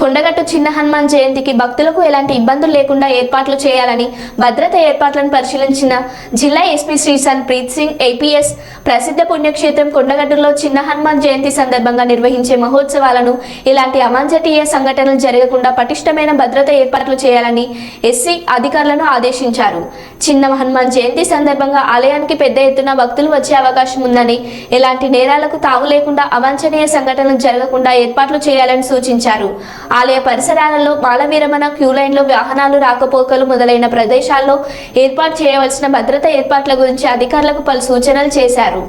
కొండగట్టు చిన్న హనుమాన్ జయంతికి భక్తులకు ఎలాంటి ఇబ్బందులు లేకుండా ఏర్పాట్లు చేయాలని భద్రత ఏర్పాట్లను పరిశీలించిన జిల్లా SP Shri Sunpreet Singh APS ప్రసిద్ధ పుణ్యక్షేత్రం కొండగట్టులో చిన్న హనుమాన్ జయంతి సందర్భంగా నిర్వహించే మహోత్సవాలను ఇలాంటి అవాంఛనీయ సంఘటనలు జరగకుండా పటిష్టమైన భద్రత ఏర్పాట్లు చేయాలని ఎస్సీ అధికారులను ఆదేశించారు. చిన్న హనుమాన్ జయంతి సందర్భంగా ఆలయానికి పెద్ద ఎత్తున భక్తులు వచ్చే అవకాశం ఉందని ఎలాంటి నేరాలకు తావు లేకుండా అవాంఛనీయ సంఘటనలు జరగకుండా ఏర్పాట్లు చేయాలని సూచించారు. ఆలయ పరిసరాలలో మాల విరమణ క్యూ లైన్లో వాహనాలు రాకపోకలు మొదలైన ప్రదేశాల్లో ఏర్పాటు చేయవలసిన భద్రతా ఏర్పాట్ల గురించి అధికారులకు పలు సూచనలు చేశారు.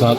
సార్.